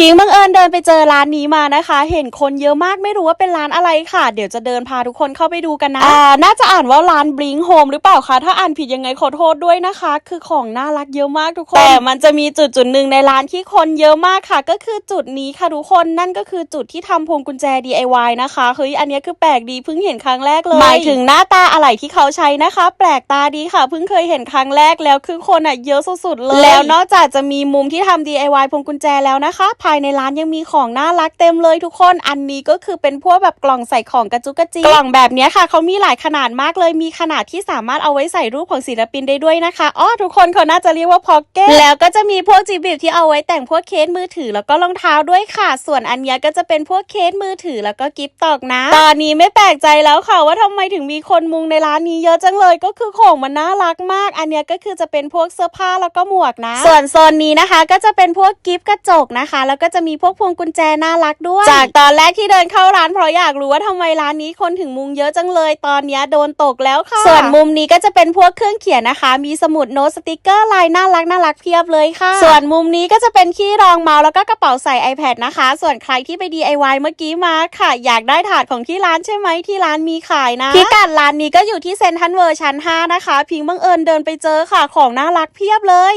พิงบังเอิญเดินไปเจอร้านนี้มานะคะ เห็นคนเยอะมากไม่รู้ว่าเป็นร้านอะไรค่ะ เดี๋ยวจะเดินพาทุกคนเข้าไปดูกันนะอ่าน่าจะอ่านว่าร้านบลิงโฮมหรือเปล่าคะถ้าอ่านผิดยังไงขอโทษด้วยนะคะ คือของน่ารักเยอะมากทุกคนแต่มันจะมีจุดจุดหนึ่งในร้านที่คนเยอะมากค่ะ ก็คือจุดนี้ค่ะทุกคนนั่นก็คือจุดที่ทำพวงกุญแจ DIY นะคะเฮ้ยอันเนี้ยคือแปลกดีเพิ่งเห็นครั้งแรกเลยหมายถึงหน้าตาอะไรที่เขาใช้นะคะ แปลกตาดีค่ะเพิ่งเคยเห็นครั้งแรกแล้วคือคนอะเยอะสุดๆเลยแล้วนอกจากจะมีมุมที่ทำ DIY พวงกุญแจแล้วนะคะภายในร้านยังมีของน่ารักเต็มเลยทุกคน อันนี้ก็คือเป็นพวกแบบกล่องใส่ของกระจุกกระจิกกล่องแบบนี้ค่ะเขามีหลายขนาดมากเลย มีขนาดที่สามารถเอาไว้ใส่รูปของศิลปินได้ด้วยนะคะ อ๋อ ทุกคนเขาน่าจะเรียกว่าพ็อกเก็ต แล้วก็จะมีพวกจีบิบที่เอาไว้แต่งพวกเคสมือถือแล้วก็รองเท้าด้วยค่ะ ส่วนอันนี้ก็จะเป็นพวกเคสมือถือแล้วก็กิฟต์ตอกนะ ตอนนี้ไม่แปลกใจแล้วค่ะว่าทำไมถึงมีคนมุงในร้านนี้เยอะจังเลยก็คือของมันน่ารักมาก อันนี้ก็คือจะเป็นพวกเสื้อผ้าแล้วก็หมวกนะ ส่วนโซนนี้นะคะก็จะเป็นพวกกิฟต์กระจกนะคะแล้วก็จะมีพวกพวงกุญแจน่ารักด้วย จากตอนแรกที่เดินเข้าร้านเพราะอยากรู้ว่าทำไมร้านนี้คนถึงมุงเยอะจังเลย ตอนเนี้ยโดนตกแล้วค่ะ ส่วนมุมนี้ก็จะเป็นพวกเครื่องเขียนนะคะ มีสมุดโน้ตสติกเกอร์ลายน่ารักน่ารักเพียบเลยค่ะ ส่วนมุมนี้ก็จะเป็นที่รองเมาส์แล้วก็กระเป๋าใส่ iPad นะคะ ส่วนใครที่ไป DIY เมื่อกี้มาค่ะ อยากได้ถาดของที่ร้านใช่ไหมที่ร้านมีขายนะพิกัดร้านนี้ก็อยู่ที่เซ็นทรัลเวอร์ชั้น 5 นะคะ พิงบังเอิญเดินไปเจอค่ะ ของน่ารักเพียบเลย